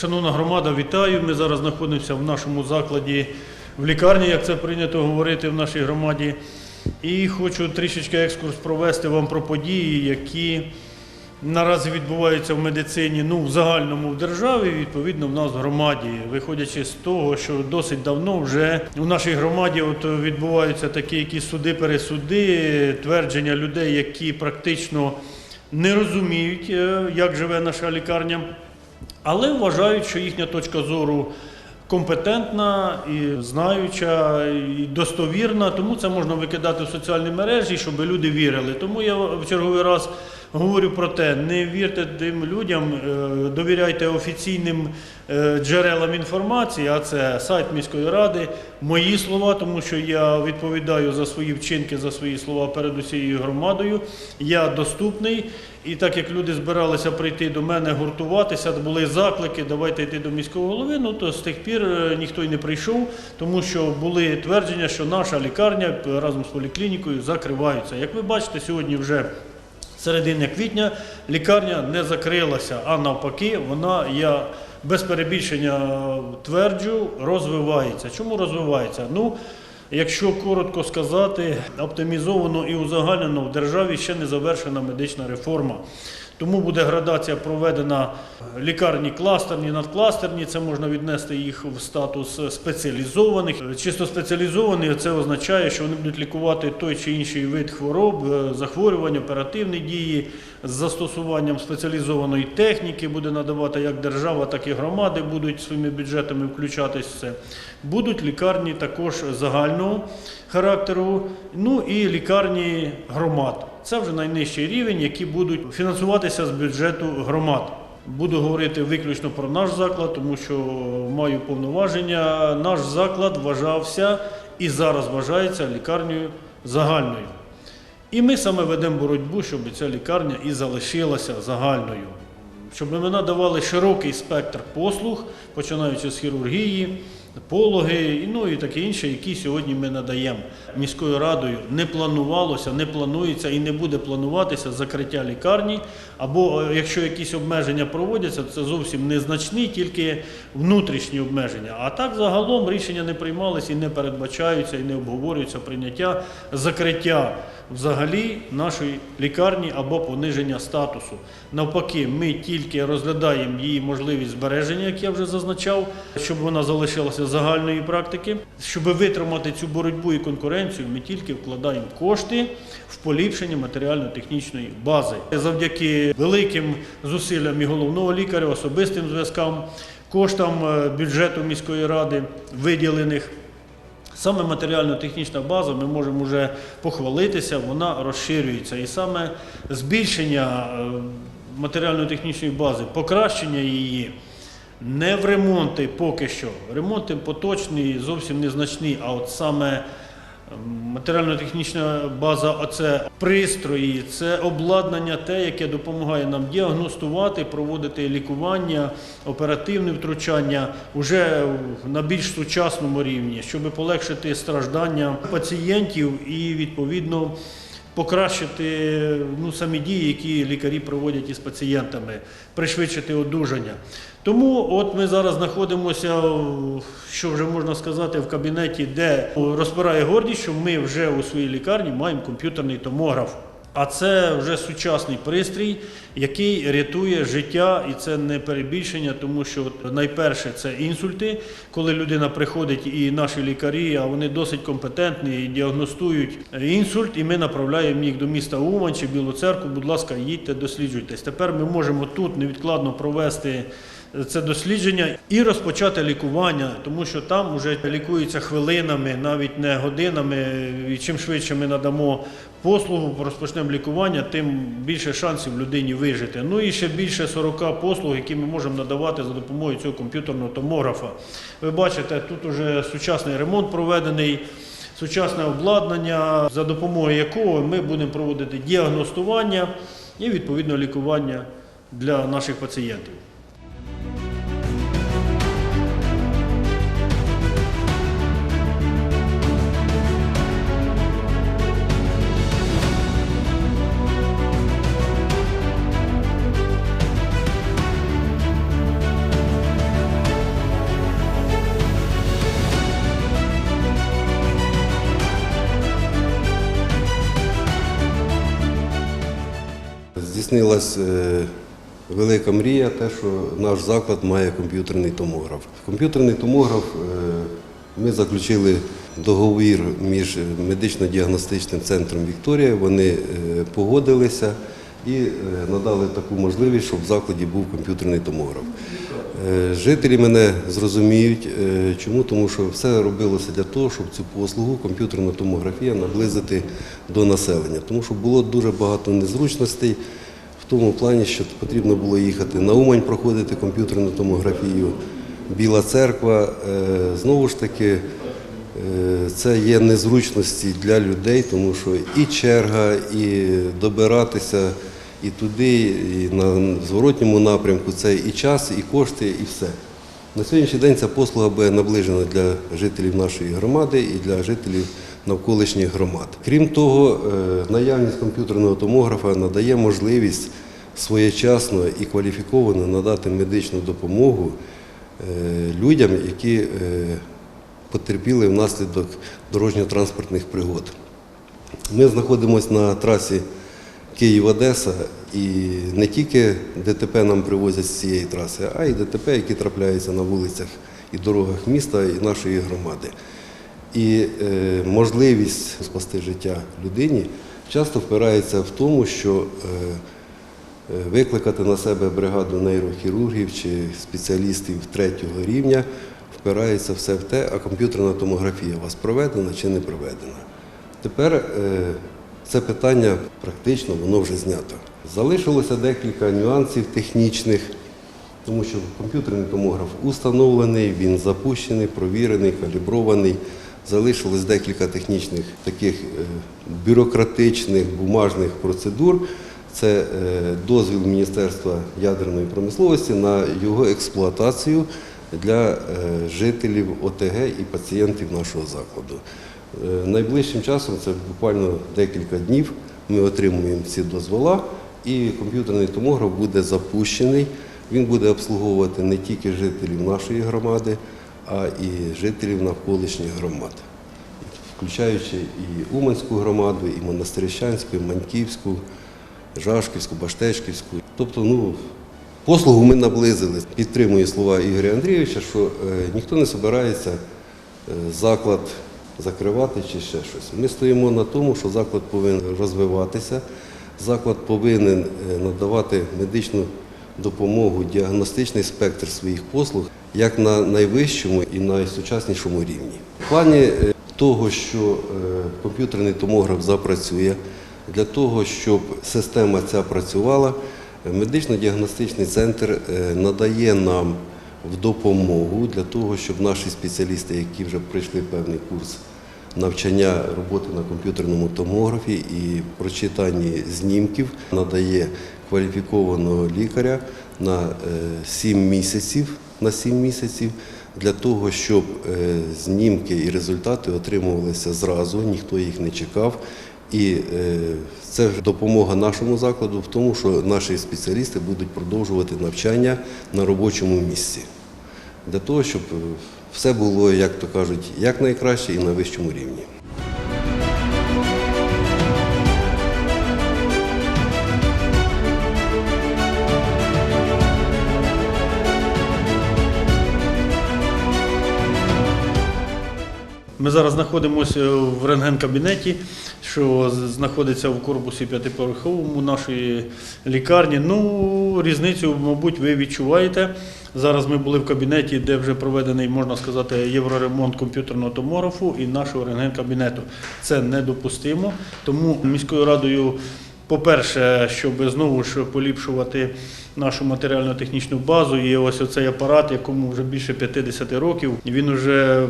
Шановна громада, вітаю. Ми зараз знаходимося в нашому закладі в лікарні, як це прийнято говорити в нашій громаді. І хочу трішечки екскурс провести вам про події, які наразі відбуваються в медицині, ну в загальному в державі, відповідно в нас в громаді, виходячи з того, що досить давно вже у нашій громаді от відбуваються такі якісь суди, пересуди, твердження людей, які практично не розуміють, е, як живе наша лікарня, але вважають, що їхня точка зору компетентна і знаюча, і достовірна, тому це можна викидати в соціальні мережі, щоб люди вірили. Тому я в черговий раз говорю про те: не вірте тим людям, е, довіряйте офіційним е, джерелам інформації, а це сайт міської ради, мої слова, тому що я відповідаю за свої вчинки, за свої слова перед усією громадою. Я доступний. І так як люди збиралися прийти до мене гуртуватися, були заклики, давайте йти до міського голови. Ну то з тих пір е, ніхто й не прийшов, тому що були твердження, що наша лікарня разом з поліклінікою закриваються. Як ви бачите, сьогодні вже середина квітня лікарня не закрилася, а навпаки, вона я без перебільшення тверджу, розвивається. Чому розвивається? Ну, Якщо коротко сказати, оптимізовано і узагальнено в державі ще не завершена медична реформа. Тому буде градація проведена лікарні кластерні, надкластерні. Це можна віднести їх в статус спеціалізованих. Чисто спеціалізовані це означає, що вони будуть лікувати той чи інший вид хвороб, е, захворювань, оперативні дії з застосуванням спеціалізованої техніки. Буде надавати як держава, так і громади будуть своїми бюджетами включатись в це. Будуть лікарні також загального характеру, ну і лікарні громад. Це вже найнижчий рівень, які будуть фінансуватися з бюджету громад. Буду говорити виключно про наш заклад, тому що маю повноваження. Наш заклад вважався і зараз вважається лікарнею загальною. І ми саме ведемо боротьбу, щоб ця лікарня і залишилася загальною, щоб ми надавали широкий спектр послуг, починаючи з хірургії, пологи, ну і таке інше, які сьогодні ми надаємо. Міською радою не планувалося, не планується і не буде плануватися закриття лікарні. Або е, якщо якісь обмеження проводяться, це зовсім незначні, тільки внутрішні обмеження. А так загалом рішення не приймалися і не передбачаються, і не обговорюється прийняття закриття взагалі нашої лікарні або пониження статусу. Навпаки, ми тільки розглядаємо її можливість збереження, як я вже зазначав, щоб вона залишилася загальної практики. Щоб витримати цю боротьбу і конкуренцію, ми тільки вкладаємо кошти в поліпшення матеріально-технічної бази. Завдяки великим зусиллям і головного лікаря, особистим зв'язкам, коштам е, бюджету міської ради виділених. Саме матеріально-технічна база, ми можемо вже похвалитися, вона розширюється. І саме збільшення е, матеріально-технічної бази, покращення її не в ремонти поки що. Ремонти поточні, зовсім незначні, а от саме Матеріально-технічна база це пристрої, це обладнання, те, яке допомагає нам діагностувати, проводити лікування, оперативне втручання уже на більш сучасному рівні, щоб полегшити страждання пацієнтів і відповідно покращити ну, самі дії, які лікарі проводять із пацієнтами, пришвидшити одужання. Тому от ми зараз знаходимося, що вже можна сказати, в кабінеті, де розпирає гордість, що ми вже у своїй лікарні маємо комп'ютерний томограф. А це вже сучасний пристрій, який рятує життя, і це не перебільшення, тому що найперше це інсульти, коли людина приходить, і наші лікарі, а вони досить компетентні, і діагностують інсульт, і ми направляємо їх до міста Умань чи Білу церкву. Будь ласка, їдьте, досліджуйтесь. Тепер ми можемо тут невідкладно провести це дослідження і розпочати лікування, тому що там вже лікуються хвилинами, навіть не годинами. І чим швидше ми надамо послугу, розпочнемо лікування, тим більше шансів людині вижити. Ну і ще більше 40 послуг, які ми можемо надавати за допомогою цього комп'ютерного томографа. Ви бачите, тут уже сучасний ремонт проведений. Сучасне обладнання, за допомогою якого ми будемо проводити діагностування і відповідно лікування для наших пацієнтів. Здійснилась е, велика мрія, те, що наш заклад має комп'ютерний томограф. Комп'ютерний томограф е, ми заключили договір між медично-діагностичним центром Вікторія. Вони е, погодилися і надали таку можливість, щоб в закладі був комп'ютерний томограф. Жителі мене зрозуміють, чому, тому що все робилося для того, щоб цю послугу комп'ютерна томографія наблизити до населення. Тому що було дуже багато незручностей тому плані, що потрібно було їхати на Умань проходити комп'ютерну томографію, Біла церква. Е, Знову ж таки, е, це є незручності для людей, тому що і черга, і добиратися і туди, і на зворотньому напрямку це і час, і кошти, і все. На сьогоднішній день ця послуга буде наближена для жителів нашої громади і для жителів навколишніх громад. Крім того, е, наявність комп'ютерного томографа надає можливість своєчасно і кваліфіковано надати медичну допомогу е, людям, які е, потерпіли внаслідок дорожньо-транспортних пригод. Ми знаходимося на трасі Київ-Одеса і не тільки ДТП нам привозять з цієї траси, а й ДТП, які трапляються на вулицях і дорогах міста і нашої громади. І е, можливість спасти життя людині часто впирається в тому, що е, е, викликати на себе бригаду нейрохірургів чи спеціалістів третього рівня впирається все в те, а комп'ютерна томографія у вас проведена чи не проведена. Тепер це питання практично воно вже знято. Залишилося декілька нюансів технічних, тому що комп'ютерний томограф установлений, він запущений, провірений, калібрований. Залишилось декілька технічних таких е, бюрократичних бумажних процедур. Це е, дозвіл Міністерства ядерної промисловості на його експлуатацію для е, жителів ОТГ і пацієнтів нашого закладу. Найближчим часом, це буквально декілька днів, ми отримуємо ці дозвола, і комп'ютерний томограф буде запущений. Він буде обслуговувати не тільки жителів нашої громади, а і жителів навколишніх громад, включаючи і Уманську громаду, і Монастирищанську, і Маньківську, Жашківську, Баштечківську. Тобто, ну, послугу ми наблизили. Підтримую слова Ігоря Андрійовича, що е, ніхто не збирається е, заклад закривати чи ще щось. Ми стоїмо на тому, що заклад повинен розвиватися, заклад повинен е, надавати медичну допомогу, діагностичний спектр своїх послуг як на найвищому і найсучаснішому рівні. В плані е, того, що е, комп'ютерний томограф запрацює, для того, щоб система ця працювала, медично-діагностичний центр е, надає нам в допомогу для того, щоб наші спеціалісти, які вже пройшли певний курс навчання роботи на комп'ютерному томографі і прочитанні знімків, надає кваліфікованого лікаря на 7 місяців, на 7 місяців для того, щоб е, знімки і результати отримувалися зразу, ніхто їх не чекав. І е, це допомога нашому закладу в тому, що наші спеціалісти будуть продовжувати навчання на робочому місці для того, щоб е, все було, як то кажуть, якнайкраще і на вищому рівні. Ми зараз знаходимося в рентген-кабінеті, що знаходиться в корпусі п'ятиповерховому нашої лікарні. Ну, різницю, мабуть, ви відчуваєте. Зараз ми були в кабінеті, де вже проведений, можна сказати, євроремонт комп'ютерного томографу і нашого рентген-кабінету. Це недопустимо. Тому міською радою по-перше, щоб знову ж поліпшувати нашу матеріально-технічну базу, і ось оцей апарат, якому вже більше 50 років, він вже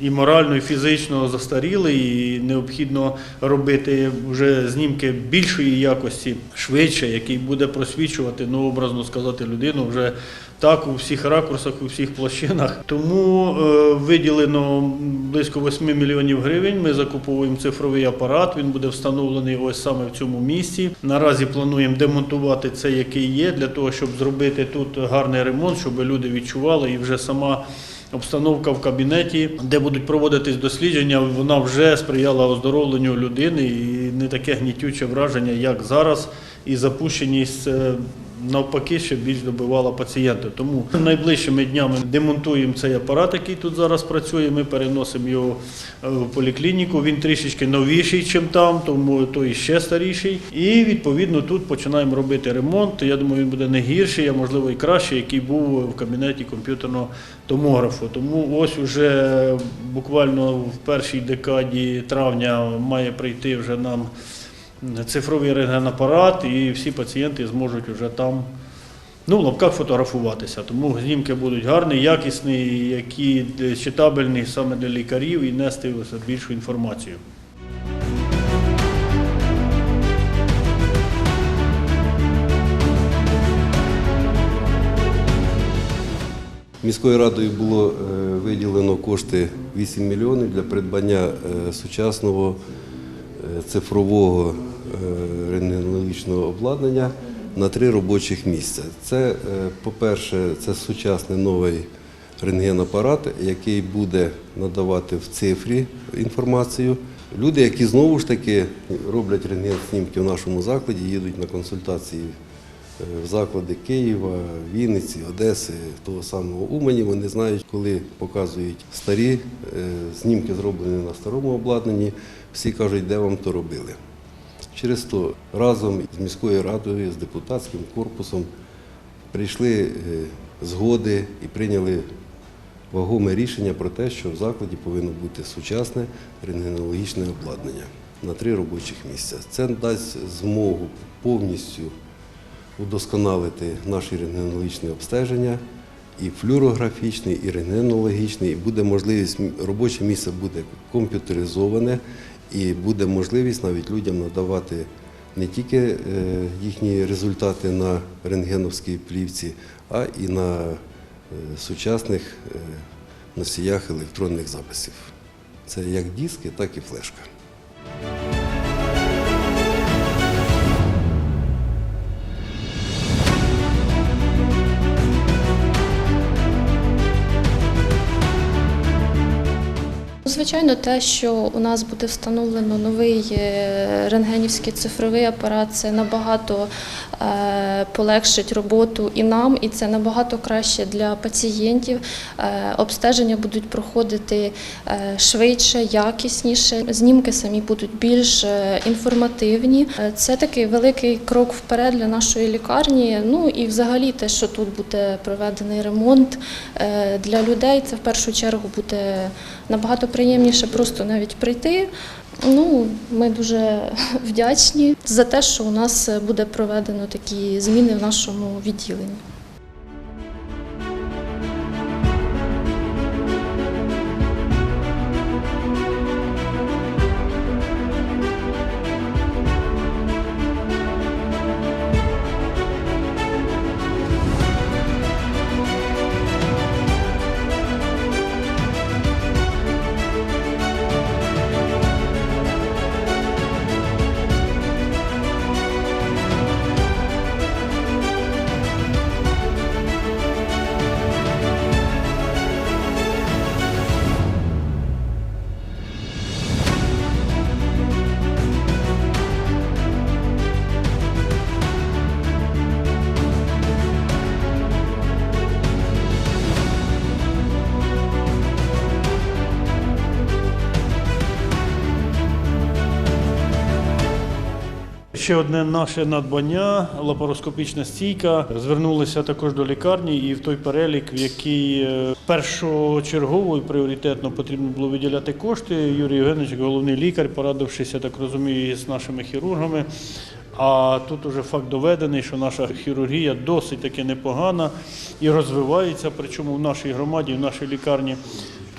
і морально, і фізично застарілий, і необхідно робити вже знімки більшої якості, швидше, який буде просвічувати, ну образно сказати, людину вже так у всіх ракурсах, у всіх площинах. Тому е, виділено близько 8 мільйонів гривень. Ми закуповуємо цифровий апарат. Він буде встановлений ось саме в цьому місці. Наразі плануємо демонтувати це, який є, для того, щоб зробити тут гарний ремонт, щоб люди відчували і вже сама. Обстановка в кабінеті, де будуть проводитись дослідження, вона вже сприяла оздоровленню людини і не таке гнітюче враження, як зараз. і запущеність е, навпаки ще більш добивала пацієнта. Тому найближчими днями демонтуємо цей апарат, який тут зараз працює. Ми переносимо його е, в поліклініку. Він трішечки новіший, ніж там, тому той ще старіший. І відповідно тут починаємо робити ремонт. Я думаю, він буде не гірший, а можливо і кращий, який був в кабінеті комп'ютерного томографу. Тому ось уже буквально в першій декаді травня має прийти вже нам цифровий рентгенапарат, і всі пацієнти зможуть вже там. Ну, в лапках фотографуватися, тому знімки будуть гарні, якісні, які читабельні саме для лікарів і нести більшу інформацію. Міською радою було е, виділено кошти 8 мільйонів для придбання е, сучасного цифрового е, рентгенологічного обладнання на три робочих місця. Це, е, по-перше, це сучасний новий рентгенапарат, який буде надавати в цифрі інформацію. Люди, які знову ж таки роблять рентген-снімки в нашому закладі, їдуть на консультації е, в заклади Києва, Вінниці, Одеси, того самого Умані. Вони знають, коли показують старі е, знімки, зроблені на старому обладнанні, всі кажуть, де вам то робили. Через то разом з міською радою, з депутатським корпусом прийшли е, згоди і прийняли вагоме рішення про те, що в закладі повинно бути сучасне рентгенологічне обладнання на три робочих місця. Це дасть змогу повністю удосконалити наші рентгенологічні обстеження, і флюорографічний, і рентгенологічний, і буде можливість, робоче місце буде комп'ютеризоване, і буде можливість навіть людям надавати не тільки е, їхні результати на рентгеновській плівці, а і на е, сучасних е, носіях електронних записів. Це як диски, так і флешка. Звичайно, те, що у нас буде встановлено новий е, рентгенівський цифровий апарат, це набагато е, полегшить роботу і нам, і це набагато краще для пацієнтів. Е, Обстеження будуть проходити швидше, якісніше. Знімки самі будуть більш інформативні. Це такий великий крок вперед для нашої лікарні. Ну і взагалі те, що тут буде проведений ремонт для людей, це в першу чергу буде набагато приємніше просто навіть прийти. Ну, ми дуже вдячні за те, що у нас буде проведено такі зміни в нашому відділенні. Ще одне наше надбання лапароскопічна стійка. Звернулися також до лікарні і в той перелік, в який е, першочергово і пріоритетно потрібно було виділяти кошти. Юрій Євгенович, головний лікар, порадившись, я так розумію, з нашими хірургами. А тут уже факт доведений, що наша хірургія досить таки непогана і розвивається, причому в нашій громаді, в нашій лікарні.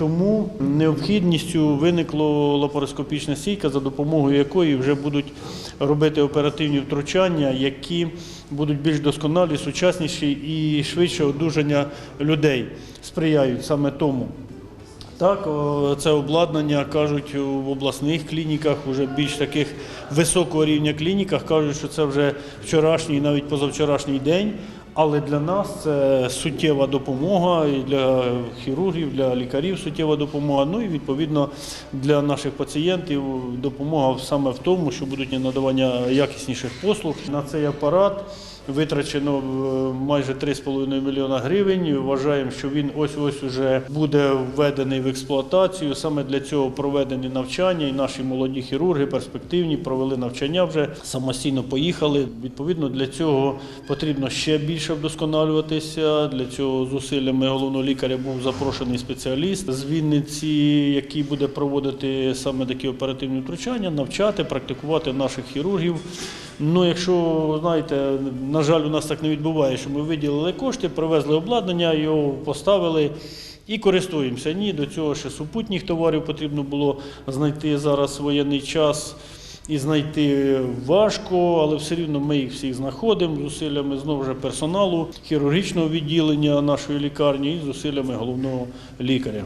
Тому необхідністю виникло лапароскопічна стійка, за допомогою якої вже будуть робити оперативні втручання, які будуть більш досконалі, сучасніші і швидше одужання людей сприяють саме тому. Так, це обладнання кажуть в обласних клініках, вже більш таких високого рівня клініках, кажуть, що це вже вчорашній, навіть позавчорашній день. Але для нас це суттєва допомога і для хірургів, для лікарів суттєва допомога. Ну і відповідно для наших пацієнтів допомога саме в тому, що будуть надавання якісніших послуг. На цей апарат витрачено е, майже 3,5 мільйона гривень. Вважаємо, що він ось ось уже буде введений в експлуатацію. Саме для цього проведені навчання, і наші молоді хірурги перспективні провели навчання вже самостійно поїхали. Відповідно, для цього потрібно ще більше вдосконалюватися. Для цього зусиллями головного лікаря був запрошений спеціаліст з Вінниці, який буде проводити саме такі оперативні втручання, навчати, практикувати наших хірургів. Ну, якщо знаєте, на жаль, у нас так не відбувається, що ми виділили кошти, привезли обладнання, його поставили. І користуємося. Ні, до цього ще супутніх товарів потрібно було знайти зараз воєнний час і знайти важко, але все рівно ми їх всіх знаходимо зусиллями знову ж персоналу, хірургічного відділення нашої лікарні і зусиллями головного лікаря.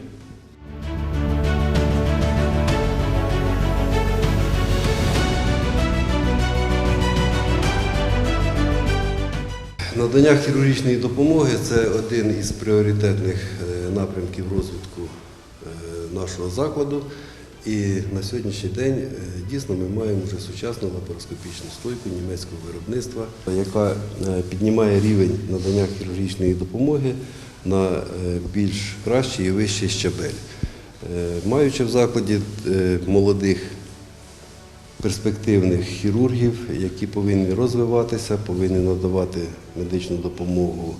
Надання хірургічної допомоги це один із пріоритетних е, напрямків розвитку е, нашого закладу. І на сьогоднішній день е, дійсно ми маємо вже сучасну лапароскопічну стойку німецького виробництва, яка піднімає рівень надання хірургічної допомоги на більш кращий і вищий щабель. Маючи в закладі молодих перспективних хірургів, які повинні розвиватися, повинні надавати медичну допомогу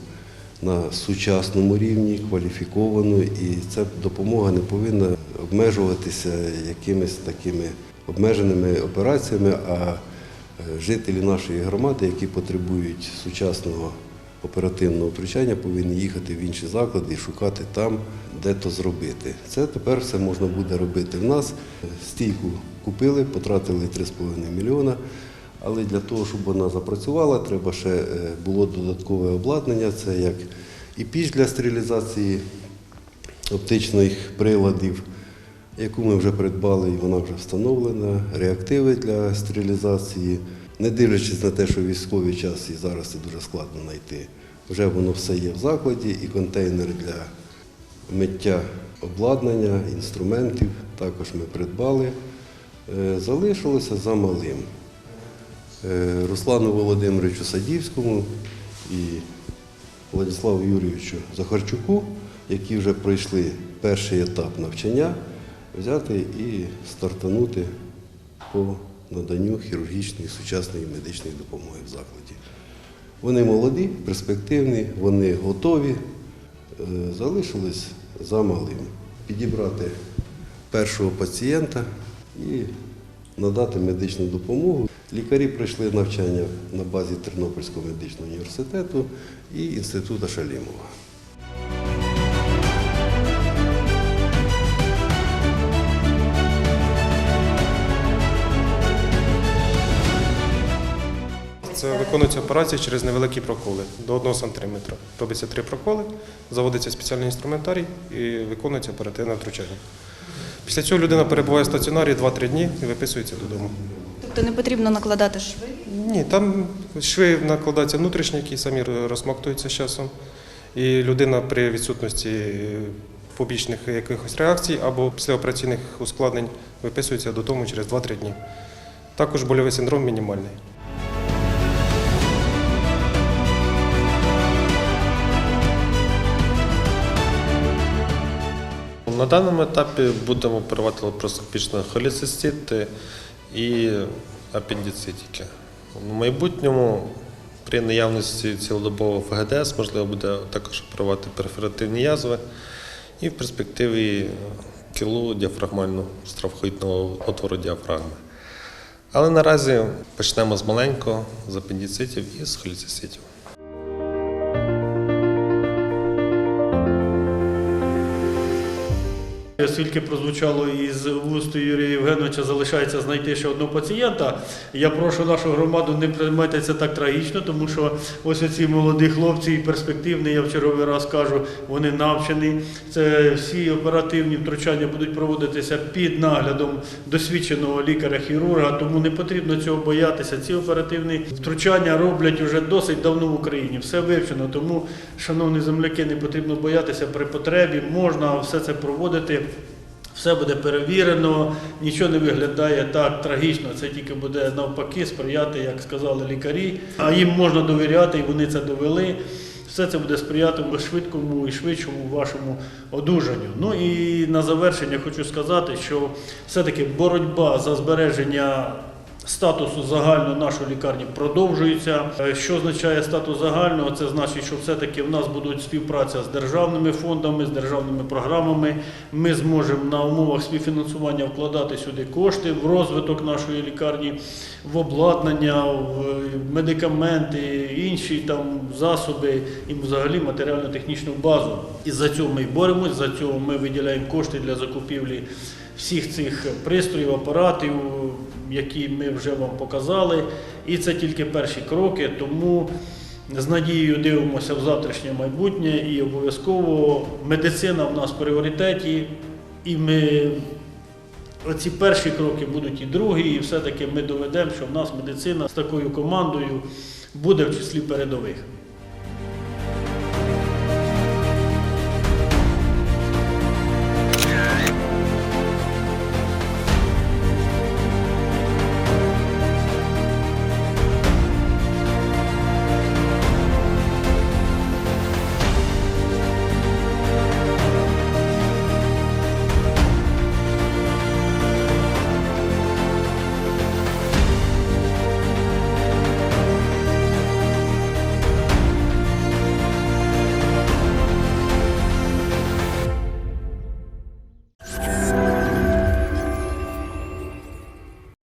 на сучасному рівні, кваліфіковану, і ця допомога не повинна обмежуватися якимись такими обмеженими операціями, а е, жителі нашої громади, які потребують сучасного оперативного втручання, повинні їхати в інші заклади і шукати там, де то зробити. Це тепер все можна буде робити в нас. Стійку купили, потратили 3,5 мільйона. Але для того, щоб вона запрацювала, треба ще е, було додаткове обладнання. Це як і піч для стерилізації оптичних приладів, яку ми вже придбали, і вона вже встановлена, реактиви для стерилізації. Не дивлячись на те, що військовий час і зараз це дуже складно знайти. Вже воно все є в закладі, і контейнер для миття обладнання, інструментів також ми придбали. Е, Залишилося за малим. Е, Руслану Володимировичу Садівському і Владиславу Юрійовичу Захарчуку, які вже пройшли перший етап навчання, взяти і стартанути по наданню хірургічної сучасної медичної допомоги в закладі. Вони молоді, перспективні, вони готові, е, залишилось за малим. Підібрати першого пацієнта і надати медичну допомогу. Лікарі пройшли навчання на базі Тернопільського медичного університету і інституту Шалімова. Це виконується операція через невеликі проколи до 1 см. Робиться три проколи, заводиться спеціальний інструментарій і виконується оперативне втручання. Після цього людина перебуває в стаціонарі 2-3 дні і виписується додому. Тобто не потрібно накладати шви? Ні, там шви накладаються внутрішні, які самі розмоктуються з часом. І людина при відсутності побічних якихось реакцій або післяопераційних ускладнень виписується додому через 2-3 дні. Також больовий синдром мінімальний. На даному етапі будемо оперувати лапароскопічно холецистити і апендицитики. В майбутньому при наявності цілодобового ФГДС можливо буде також оперувати перфоративні язви і в перспективі кілу діафрагмальну стравхоїдного отвору діафрагми. Але наразі почнемо з маленького, з апендицитів і з холециститів. Оскільки прозвучало із вусту Юрія Євгеновича, залишається знайти ще одного пацієнта. Я прошу нашу громаду не приймати це так трагічно, тому що ось оці молоді хлопці і перспективні, я в черговий раз кажу, вони навчені. Це всі оперативні втручання будуть проводитися під наглядом досвідченого лікаря-хірурга, тому не потрібно цього боятися. Ці оперативні втручання роблять уже досить давно в Україні. Все вивчено. Тому, шановні земляки, не потрібно боятися при потребі. Можна все це проводити. Все буде перевірено, нічого не виглядає так трагічно. Це тільки буде навпаки сприяти, як сказали лікарі. А їм можна довіряти, і вони це довели. Все це буде сприяти швидкому і швидшому вашому одужанню. Ну і на завершення хочу сказати, що все-таки боротьба за збереження статусу загального нашої лікарні продовжується. Е, Що означає статус загального? Це значить, що все-таки в нас будуть співпраця з державними фондами, з державними програмами. Ми зможемо на умовах співфінансування вкладати сюди кошти в розвиток нашої лікарні, в обладнання, в медикаменти, інші там засоби і взагалі матеріально-технічну базу. І за цього ми боремось, за цього ми виділяємо кошти для закупівлі всіх цих пристроїв, апаратів, які ми вже вам показали. І це тільки перші кроки, тому з надією дивимося в завтрашнє майбутнє і обов'язково медицина в нас в пріоритеті, і ми оці перші кроки будуть і другі, і все-таки ми доведемо, що в нас медицина з такою командою буде в числі передових.